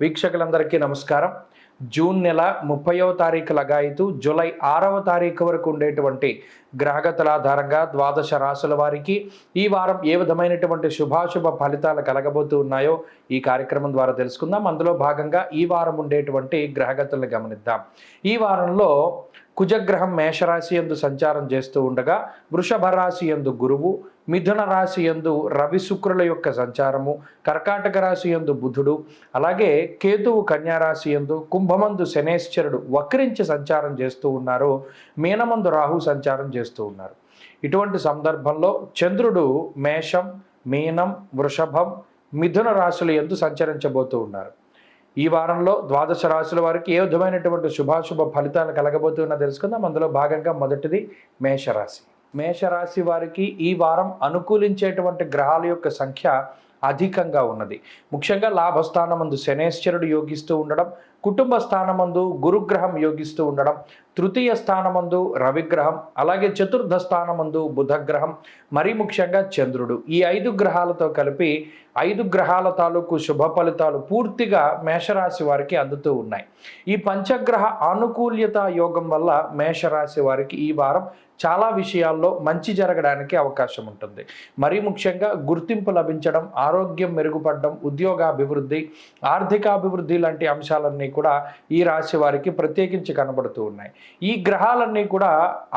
వీక్షకులందరికీ నమస్కారం. జూన్ నెల ముప్పయో తారీఖు లగాయితూ జూలై ఆరవ తారీఖు వరకు ఉండేటువంటి గ్రహగతుల ఆధారంగా ద్వాదశ రాసుల వారికి ఈ వారం ఏ విధమైనటువంటి శుభాశుభ ఫలితాలు కలగబోతూ ఉన్నాయో ఈ కార్యక్రమం ద్వారా తెలుసుకుందాం. అందులో భాగంగా ఈ వారం ఉండేటువంటి గ్రహగతులను గమనిద్దాం. ఈ వారంలో కుజగ్రహం మేషరాశి ఎందు సంచారం చేస్తూ ఉండగా వృషభ రాశి ఎందు గురువు మిథున రాశి ఎందు రవి శుక్రుల యొక్క సంచారము కర్కాటక రాశి ఎందు బుధుడు అలాగే కేతువు కన్యారాశి ఎందు కుంభమందు శనేశ్వరుడు వక్రించి సంచారం చేస్తూ ఉన్నారు. మీనమందు రాహు సంచారం చేస్తూ ఉన్నారు. ఇటువంటి సందర్భంలో చంద్రుడు మేషం మీనం వృషభం మిథున రాశుల ఎందు సంచరించబోతూ ఉన్నారు. ఈ వారంలో ద్వాదశ రాశుల వారికి ఏ విధమైనటువంటి శుభాశుభ ఫలితాలు కలగబోతున్నా తెలుసుకుందాం. అందులో భాగంగా మొదటిది మేషరాశి. మేషరాశి వారికి ఈ వారం అనుకూలించేటువంటి గ్రహాల యొక్క సంఖ్య అధికంగా ఉన్నది. ముఖ్యంగా లాభస్థానమందు శనేశ్వరుడు యోగిస్తూ ఉండడం కుటుంబ స్థానమందు గురుగ్రహం యోగిస్తూ ఉండడం తృతీయ స్థానమందు రవిగ్రహం అలాగే చతుర్థ స్థానమందు బుధగ్రహం మరీ ముఖ్యంగా చంద్రుడు. ఈ ఐదు గ్రహాలతో కలిపి ఐదు గ్రహాల తాలూకు శుభ ఫలితాలు పూర్తిగా మేషరాశి వారికి అందుతూ ఉన్నాయి. ఈ పంచగ్రహ ఆనుకూల్యత యోగం వల్ల మేషరాశి వారికి ఈ వారం చాలా విషయాల్లో మంచి జరగడానికి అవకాశం ఉంటుంది. మరీ ముఖ్యంగా గుర్తింపు లభించడం ఆరోగ్యం మెరుగుపడడం ఉద్యోగాభివృద్ధి ఆర్థికాభివృద్ధి లాంటి అంశాలన్నీ కూడా ఈ రాశి వారికి ప్రత్యేకించి కనబడుతూ ఉన్నాయి. ఈ గ్రహాలన్నీ కూడా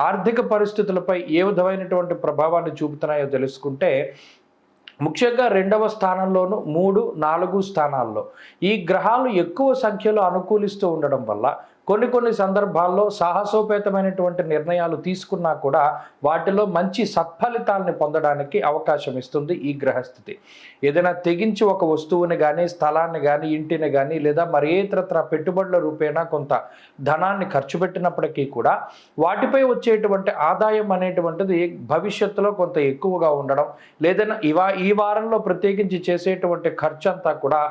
ఆర్థిక పరిస్థితులపై ఏ విధమైనటువంటి ప్రభావాన్ని చూపుతున్నాయో తెలుసుకుంటే ముఖ్యంగా రెండవ స్థానంలోను మూడు నాలుగు స్థానాల్లో ఈ గ్రహాలు ఎక్కువ సంఖ్యలో అనుకూలిస్తూ ఉండడం వల్ల కొన్ని కొన్ని సందర్భాల్లో సాహసోపేతమైనటువంటి నిర్ణయాలు తీసుకున్నా కూడా వాటిలో మంచి సత్ఫలితాలని పొందడానికి అవకాశం ఇస్తుంది ఈ గ్రహస్థితి. ఏదైనా తెగించి ఒక వస్తువుని కానీ స్థలాన్ని కానీ ఇంటిని కానీ లేదా మరి ఇతరత్ర పెట్టుబడుల రూపేణా కొంత ధనాన్ని ఖర్చు పెట్టినప్పటికీ కూడా వాటిపై వచ్చేటువంటి ఆదాయం అనేటువంటిది భవిష్యత్తులో కొంత ఎక్కువగా ఉండడం లేదన్నా ఇవా ఈ వారంలో ప్రత్యేకించి చేసేటువంటి ఖర్చు అంతా కూడా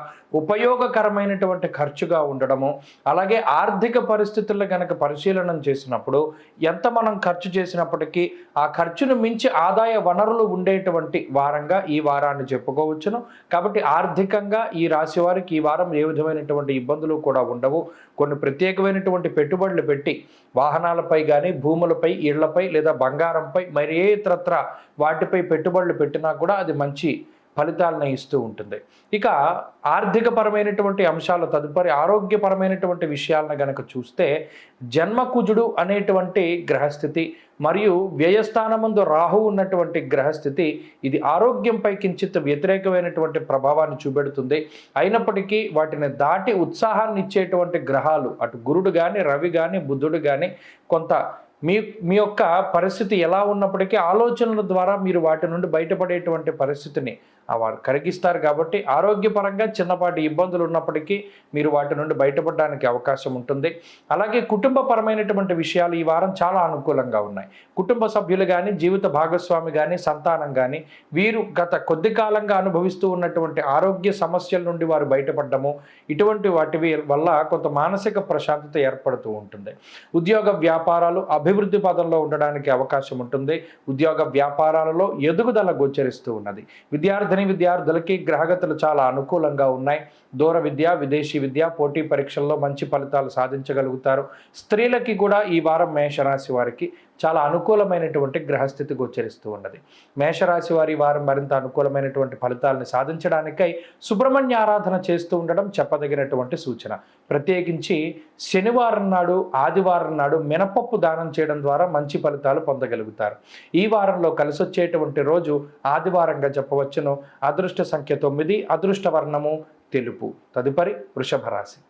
ఉపయోగకరమైనటువంటి ఖర్చుగా ఉండడము అలాగే ఆర్థిక పరిస్థితుల్లో కనుక పరిశీలనం చేసినప్పుడు ఎంత మనం ఖర్చు చేసినప్పటికీ ఆ ఖర్చును మించి ఆదాయ వనరులు ఉండేటువంటి వారంగా ఈ వారాన్ని చెప్పుకోవచ్చును. కాబట్టి ఆర్థికంగా ఈ రాశి వారికి ఈ వారం ఏ విధమైనటువంటి ఇబ్బందులు కూడా ఉండవు. కొన్ని ప్రత్యేకమైనటువంటి పెట్టుబడులు పెట్టి వాహనాలపై కానీ భూములపై ఇళ్ళపై లేదా బంగారంపై మరి ఏ ఇతరత్ర వాటిపై పెట్టుబడులు పెట్టినా కూడా అది మంచి ఫలితాలను ఇస్తూ ఉంటుంది. ఇక ఆర్థికపరమైనటువంటి అంశాలు తదుపరి ఆరోగ్యపరమైనటువంటి విషయాలను గనక చూస్తే జన్మకుజుడు అనేటువంటి గ్రహస్థితి మరియు వ్యయస్థానమందు రాహు ఉన్నటువంటి గ్రహస్థితి ఇది ఆరోగ్యంపై కించిత్ వ్యతిరేకమైనటువంటి ప్రభావాన్ని చూపెడుతుంది. అయినప్పటికీ వాటిని దాటి ఉత్సాహాన్ని ఇచ్చేటువంటి గ్రహాలు అటు గురుడు కానీ రవి కానీ బుద్ధుడు కానీ కొంత మీ మీ యొక్క పరిస్థితి ఎలా ఉన్నప్పటికీ ఆలోచనల ద్వారా మీరు వాటి నుండి బయటపడేటువంటి పరిస్థితిని వారు కరిగిస్తారు కాబట్టి ఆరోగ్యపరంగా చిన్నపాటి ఇబ్బందులు ఉన్నప్పటికీ మీరు వాటి నుండి బయటపడడానికి అవకాశం ఉంటుంది. అలాగే కుటుంబపరమైనటువంటి విషయాలు ఈ వారం చాలా అనుకూలంగా ఉన్నాయి. కుటుంబ సభ్యులు కానీ జీవిత భాగస్వామి కానీ సంతానం కానీ వీరు గత కొద్ది కాలంగా అనుభవిస్తూ ఉన్నటువంటి ఆరోగ్య సమస్యల నుండి వారు బయటపడ్డము ఇటువంటి వాటి వల్ల కొంత మానసిక ప్రశాంతత ఏర్పడుతూ ఉంటుంది. ఉద్యోగ వ్యాపారాలు అభివృద్ధి పదంలో ఉండడానికి అవకాశం ఉంటుంది. ఉద్యోగ వ్యాపారాలలో ఎదుగుదల గోచరిస్తూ ఉన్నది. విద్యార్థి విద్యార్థిని విద్యార్థులకి గ్రహగతులు చాలా అనుకూలంగా ఉన్నాయి. దూర విద్య విదేశీ విద్య పోటీ పరీక్షల్లో మంచి ఫలితాలు సాధించగలుగుతారు. స్త్రీలకి కూడా ఈ వారం మేషరాశి వారికి చాలా అనుకూలమైనటువంటి గ్రహస్థితి గోచరిస్తూ ఉన్నది. మేషరాశి వారి వారం మరింత అనుకూలమైనటువంటి ఫలితాలను సాధించడానికై సుబ్రహ్మణ్య ఆరాధన చేస్తూ ఉండడం చెప్పదగినటువంటి సూచన. ప్రత్యేకించి శనివారం నాడు ఆదివారం నాడు మినపప్పు దానం చేయడం ద్వారా మంచి ఫలితాలు పొందగలుగుతారు. ఈ వారంలో కలిసి వచ్చేటువంటి రోజు ఆదివారంగా చెప్పవచ్చును. అదృష్ట సంఖ్య తొమ్మిది అదృష్ట వర్ణము తెలుపు. తదుపరి వృషభ రాశి.